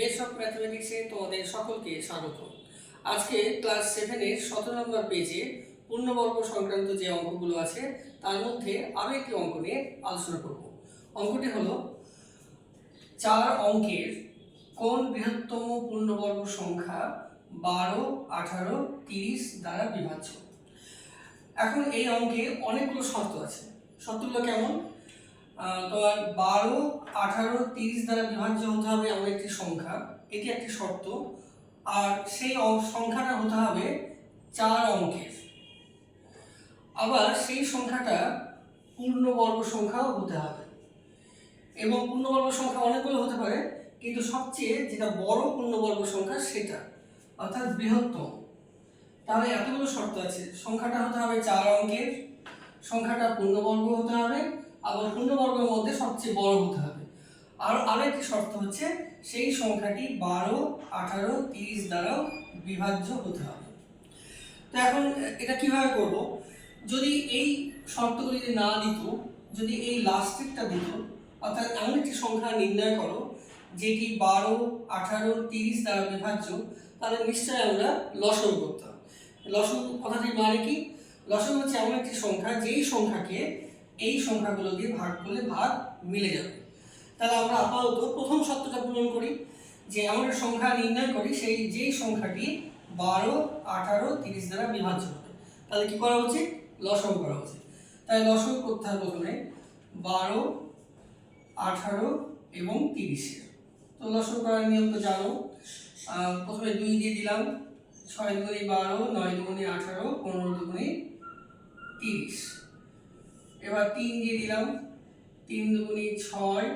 Base of ম্যাথমেটিক্সে তোমাদের সকলকে স্বাগত। আজকে ক্লাস সেভেনের সতেরো নম্বর পেজে পূর্ণবর্গ সংক্রান্ত যে অঙ্কগুলো আছে, তার মধ্যে আরও একটি অঙ্ক নিয়ে আলোচনা করব। অঙ্কটি হলো, চার অঙ্কের কোন বৃহত্তম পূর্ণবর্গ সংখ্যা বারো, আঠারো, তিরিশ দ্বারা বিভাজ্য? এখন এই অঙ্কে অনেকগুলো শর্ত আছে। শর্তগুলো কেমন? তোমার বারো, আঠারো, তিরিশ দ্বারা বিভাজ্য হতে হবে এমন একটি সংখ্যা। এটি একটি শর্ত। আর সেই সংখ্যাটা হতে হবে চার অঙ্কের। আবার সেই সংখ্যাটা পূর্ণবর্গ সংখ্যাও হতে হবে। এবং পূর্ণবর্গ সংখ্যা অনেকগুলো হতে পারে, কিন্তু সবচেয়ে যেটা বড় পূর্ণবর্গ সংখ্যা সেটা, অর্থাৎ বৃহত্তম। তাহলে এতগুলো শর্ত আছে। সংখ্যাটা হতে হবে চার অঙ্কের, সংখ্যাটা পূর্ণবর্গ হতে হবে আবার পূর্ণবর্গের মধ্যে সবচেয়ে বড় হতে হবে। আর আরও একটি শর্ত হচ্ছে সেই সংখ্যাটি বারো, আঠারো, তিরিশ দ্বারাও বিভাজ্য হতে হবে। তো এখন এটা কীভাবে করব? যদি এই শর্তগুলি যদি না দিত, যদি এই লাস্টেরটা দিত, অর্থাৎ এমন একটি সংখ্যা নির্ণয় করো, যেটি বারো, আঠারো, তিরিশ দ্বারা বিভাজ্য, তাহলে নিশ্চয়ই আমরা লসগু করতাম। লসগু কথাটির মানে কি? লসগু হচ্ছে এমন একটি সংখ্যা, যেই সংখ্যাকে এই সংখ্যাগুলো দিয়ে ভাগ করলে ভাগ মিলে যাবে। তাহলে আমরা আপাতত প্রথম শর্তটা পূরণ করি, যে একটা সংখ্যা নির্ণয় করি, সেই যেই সংখ্যাটি বারো, আঠারো, তিরিশ দ্বারা বিভাজ্য হবে। তাহলে কি করা উচিত? লসগু করা উচিত। তাই লসগু করতে হবে প্রথমে? বারো, আঠারো এবং তিরিশের তো লসগু করার নিয়ম তো জানো। প্রথমে দুই দিয়ে দিলাম। ছয় দুগুণি বারো, নয় দুগুণি আঠারো, পনেরো দুগুণি তিরিশ। এবার তিন দিয়ে দিলাম। তিন দুগুণি ছয়,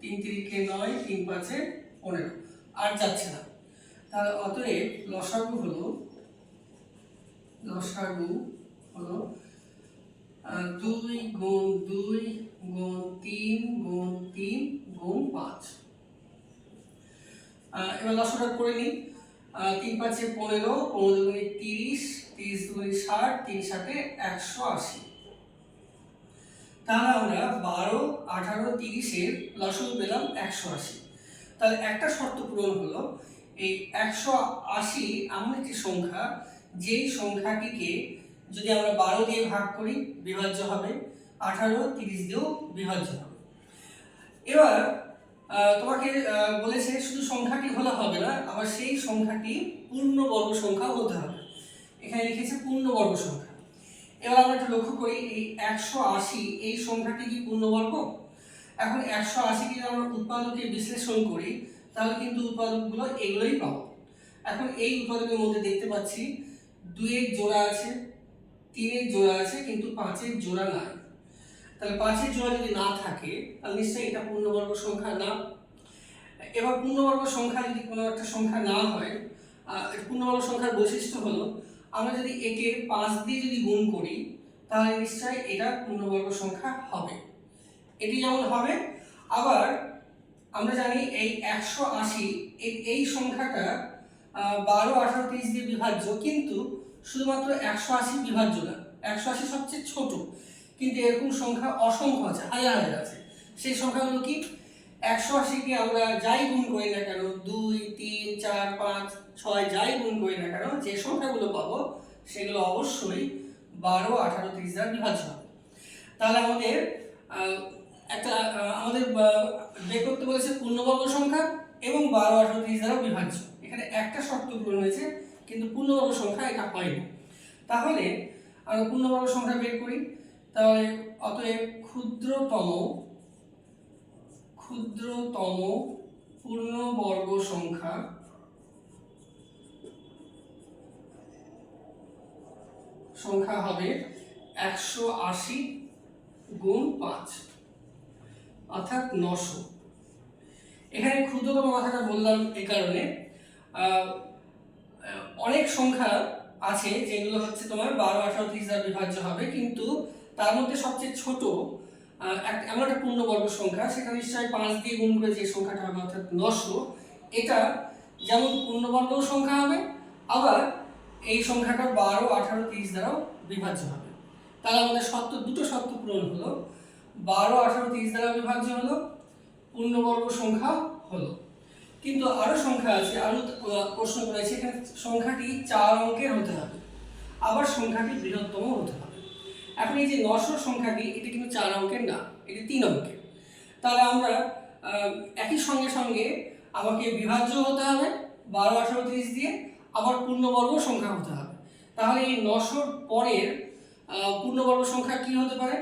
তিন তিরিকে নয়, তিন পাঁচে পনেরো। আর যাচ্ছে না। তাহলে অতএব লসাগু হলো লসাগু হলো দুই গুণ দুই গুণ তিন গুণ তিন গুণ পাঁচ। এবার লসাটা করে নিই। তিন পাঁচে পনেরো পনেরো দুগুণি তিরিশ তিরিশ দুগুণি ষাট, তিন সাথে একশো আশি। তাহলে আমরা বারো, আঠারো, তিরিশের লসগু পেলাম একশো আশি। তাহলে একটা শর্ত পূরণ হলো, এই একশো আশি এমন একটি সংখ্যা, যেই সংখ্যাটিকে যদি আমরা বারো দিয়ে ভাগ করি, বিভাজ্য হবে। আঠারো, তিরিশ দিয়েও বিভাজ্য হবে। এবার তোমাকে বলেছে শুধু সংখ্যাটি হলে হবে না, আবার সেই সংখ্যাটি পূর্ণবর্গ সংখ্যা হতে হবে। এখানে লিখেছে পূর্ণবর্গ সংখ্যা। এবার আমরা একটু লক্ষ্য করি, এই একশো আশি, এই সংখ্যাটি কি পূর্ণবর্গ? এখন একশো আশিকে যদি আমরা উৎপাদকে বিশ্লেষণ করি, তাহলে কিন্তু উৎপাদকগুলো এগুলোই পাবো। এখন এই উৎপাদকের মধ্যে দেখতে পাচ্ছি, দুইয়ের জোড়া আছে, তিনের জোড়া আছে, কিন্তু পাঁচের জোড়া নাই। তাহলে পাঁচের জোড়া যদি না থাকে, তাহলে নিশ্চয়ই এটা পূর্ণবর্গ সংখ্যা না। এবার পূর্ণবর্গ সংখ্যা যদি কোনো একটা সংখ্যা না হয় পূর্ণবর্গ সংখ্যার বৈশিষ্ট্য হলো আমরা যদি একে পাঁচ দিয়ে যদি গুণ করি, তাহলে নিশ্চয়ই এটা পূর্ণবর্গ সংখ্যা হবে। এটি যেমন হবে, আবার আমরা জানি এই একশো আশি, এই সংখ্যাটা বারো, আঠারো, তিরিশ দিয়ে বিভাজ্য, কিন্তু শুধুমাত্র একশো আশি বিভাজ্য না, একশো আশি সবচেয়ে ছোট। কিন্তু এরকম সংখ্যা অসংখ্য আছে, হাজার হাজার আছে। সেই সংখ্যাগুলো কি? একশো আশিকে আমরা যাই গুণ করি না কেন? দুই, তিন, চার, পাঁচ, ছয় যাই গুণ করি না কেন? যে সংখ্যাগুলো পাবো সেগুলো অবশ্যই বারো, আঠারো, তিরিশ দ্বারা বিভাজ্য হবে। তাহলে আমাদের একটা আমাদের বের করতে বলেছে পূর্ণবর্গ সংখ্যা এবং বারো, আঠারো, তিরিশ দ্বারা বিভাজ্য। এখানে একটা শর্ত পূরণ হয়েছে, কিন্তু পূর্ণবর্গ সংখ্যা এটা হয়নি। তাহলে আমরা পূর্ণবর্গ সংখ্যা বের করি। তাহলে অতএব ক্ষুদ্রতম ক্ষুদ্রতম পূর্ণবর্গ সংখ্যা। সংখ্যা হবে একশো আশি গুণ পাঁচ, অর্থাৎ নশো। এখানে ক্ষুদ্রতম কথাটা বললাম এই কারণে। অনেক সংখ্যা আছে যেগুলো হচ্ছে তোমার বারো, আঠারো, তিরিশ দ্বারা বিভাজ্য হবে, কিন্তু তার মধ্যে সবচেয়ে ছোট এমন একটা পূর্ণবর্গ সংখ্যা সেটা নিশ্চয়ই পাঁচ দিয়ে গুণ করে যে সংখ্যাটা হবে অর্থাৎ নশো এটা যেমন পূর্ণবর্গ সংখ্যা হবে আবার এই সংখ্যাটা বারো আঠারো তিরিশ দ্বারাও বিভাজ্য হবে। তাহলে আমাদের শর্ত দুটো শর্ত পূরণ হলো। বারো আঠারো তিরিশ দ্বারা বিভাজ্য হলো পূর্ণবর্গ সংখ্যা হলো। কিন্তু আরও সংখ্যা আছে আরও আহ, প্রশ্ন করেছে এখানে সংখ্যাটি চার অঙ্কের হতে হবে আবার সংখ্যাটি বৃহত্তম হতে হবে। এখন এই যে নশো সংখ্যাটি এটি কিন্তু চার অঙ্কের না, এটি তিন অঙ্কের। তাহলে আমরা একই সঙ্গে সঙ্গে আমাকে বিভাজ্য হতে হবে, বারো, আঠারো, তিরিশ দিয়ে আবার পূর্ণবর্গ সংখ্যা হতে হবে। তাহলে এই নশোর পরের পূর্ণবর্গ সংখ্যা কি হতে পারে?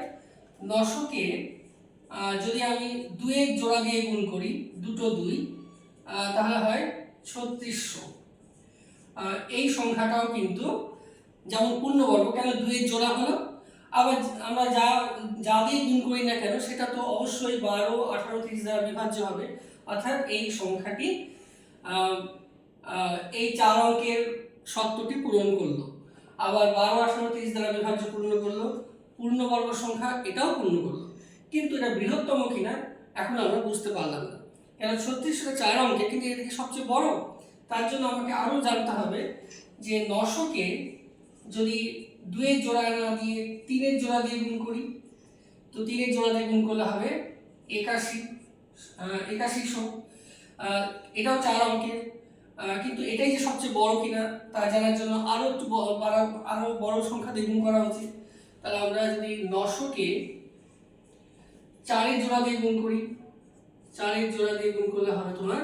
নশোকে যদি আমি দুয়ের জোড়া দিয়ে গুণ করি, দুটো দুই তাহলে হয় ছত্রিশশো। এই সংখ্যাটাও কিন্তু, যেমন পূর্ণবর্গ, কেন দুইয়ের জোড়া হলো? আবার আমরা যা যা দিয়ে গুণ করি না কেন, সেটা তো অবশ্যই বারো, আঠারো, তিরিশ দ্বারা বিভাজ্য হবে। অর্থাৎ এই সংখ্যাটি এই চার অঙ্কের সত্যটি পূরণ করল। আবার বারো, আঠারো, তিরিশ দ্বারা বিভাজ্য পূর্ণ করল। পূর্ণবর্গ সংখ্যা এটাও পূর্ণ করল। কিন্তু এটা বৃহত্তম কিনা, এখন আমরা বুঝতে পারলাম না। কেন ছত্রিশটা চার অঙ্কে, কিন্তু এটা সবচেয়ে বড়, তার জন্য আমাকে আরও জানতে হবে যে নশোকে যদি দুয়ের জোড়া না দিয়ে তিনের জোড়া দিয়ে গুণ করি তো তিনের জোড়া দিয়ে গুণ করলে হবে একাশি। আহ, একাশিশো এটাও চার অঙ্কের। কিন্তু এটাই যে সবচেয়ে বড় কিনা তা জানার জন্য আরও একটু আরও বড় সংখ্যা দিয়ে গুণ করা উচিত। তাহলে আমরা যদি নশোকে চারের জোড়া দিয়ে গুণ করি চারের জোড়া দিয়ে গুণ করলে হবে তোমার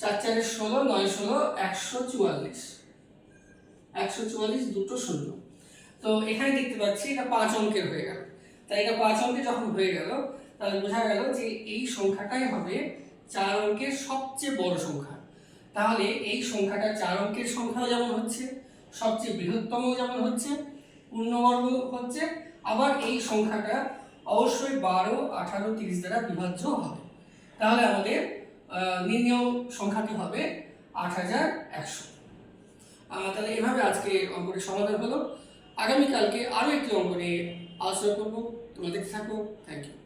চার চারের ষোলো নয় ষোলো একশো চুয়াল্লিশ। একশো চুয়াল্লিশ, দুটো শূন্য। তো এখানে দেখতে পাচ্ছি এটা পাঁচ অঙ্কের হয়ে গেল। তাই এটা পাঁচ অঙ্কে যখন হয়ে গেল, তাহলে বোঝা গেল যে এই সংখ্যাটাই হবে চার অঙ্কের সবচেয়ে বড় সংখ্যা। তাহলে এই সংখ্যাটা চার অঙ্কের সংখ্যাও যেমন হচ্ছে, সবচেয়ে বৃহত্তম যেমন হচ্ছে পূর্ণবর্গ হচ্ছে, আবার এই সংখ্যাটা অবশ্যই বারো, আঠারো, তিরিশ দ্বারা বিভাজ্য হবে। তাহলে আমাদের নির্ণয় সংখ্যাটি হবে আট হাজার একশো। তাহলে এভাবে আজকে অঙ্কটি সমাধান হলো। আগামীকালকে আরও একটি অঙ্ক নিয়ে আলোচনা করব। তোমরা দেখতে থাকো। Thank you